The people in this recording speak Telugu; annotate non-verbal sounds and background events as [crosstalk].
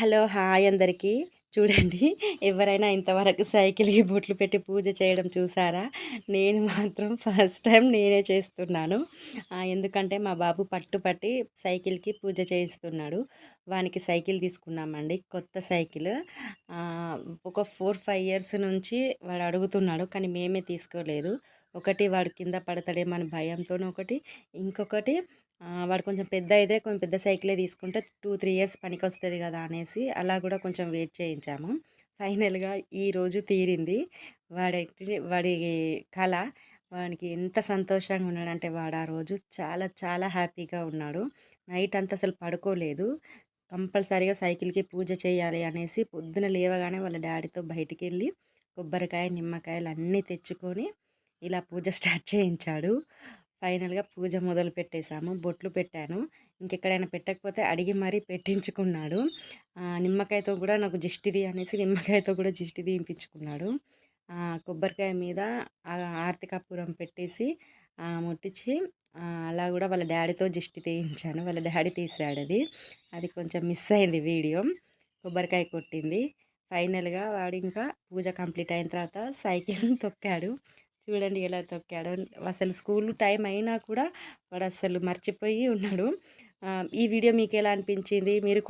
హలో హాయ్ అందరికీ. చూడండి ఎవరైనా ఇంతవరకు సైకిల్కి బొట్లు పెట్టి పూజ చేయడం చూసారా? నేను మాత్రం ఫస్ట్ టైం నేనే చేస్తున్నాను. ఎందుకంటే మా బాబు పట్టు పట్టి సైకిల్కి పూజ చేయిస్తున్నాడు. వానికి సైకిల్ తీసుకున్నామండి కొత్త సైకిల్. ఒక ఫోర్ ఫైవ్ ఇయర్స్ నుంచి వాడు అడుగుతున్నాడు కానీ మేమే తీసుకోలేదు. ఒకటి వాడు కింద పడతాడేమని భయంతో ఒకటి. ఇంకొకటి వాడు కొంచెం పెద్ద అయితే కొంచెం పెద్ద సైకిలే తీసుకుంటే టూ త్రీ ఇయర్స్ పనికి వస్తుంది కదా అనేసి అలా కూడా కొంచెం వెయిట్ చేయించాము. ఫైనల్గా ఈరోజు తీరింది. వాడి వాడి కళ వానికి ఎంత సంతోషంగా ఉన్నాడంటే వాడు ఆ రోజు చాలా చాలా హ్యాపీగా ఉన్నాడు. నైట్ అంతా అసలు పడుకోలేదు. కంపల్సరీగా సైకిల్కి పూజ చేయాలి అనేసి పొద్దున లేవగానే వాళ్ళ డాడీతో బయటికి వెళ్ళి కొబ్బరికాయ నిమ్మకాయలు అన్నీ తెచ్చుకొని ఇలా పూజ స్టార్ట్ చేయించాడు. ఫైనల్గా పూజ మొదలు పెట్టేశాము. బొట్లు పెట్టాను. ఇంకెక్కడైనా పెట్టకపోతే అడిగి మరీ పెట్టించుకున్నాడు. నిమ్మకాయతో కూడా నాకు జిష్టిది అనేసి నిమ్మకాయతో కూడా జిష్టి తీయించుకున్నాడు కొబ్బరికాయ మీద ఆర్తికాపురం ఆర్తి కర్పూరం పెట్టేసి ముట్టించి అలా కూడా వాళ్ళ డాడీతో జిష్టి తీయించాను. వాళ్ళ డాడీ తీసాడు అది. అది కొంచెం మిస్ అయింది వీడియో. కొబ్బరికాయ కొట్టింది. ఫైనల్గా వాడు ఇంకా పూజ కంప్లీట్ అయిన తర్వాత సైకిల్ [laughs] తొక్కాడు. చూడండి ఎలా తొక్కాడు. అసలు స్కూల్ టైం అయినా కూడా వాడు అసలు మర్చిపోయి ఉన్నాడు. ఈ వీడియో మీకు ఎలా అనిపించింది? మీరు కూడా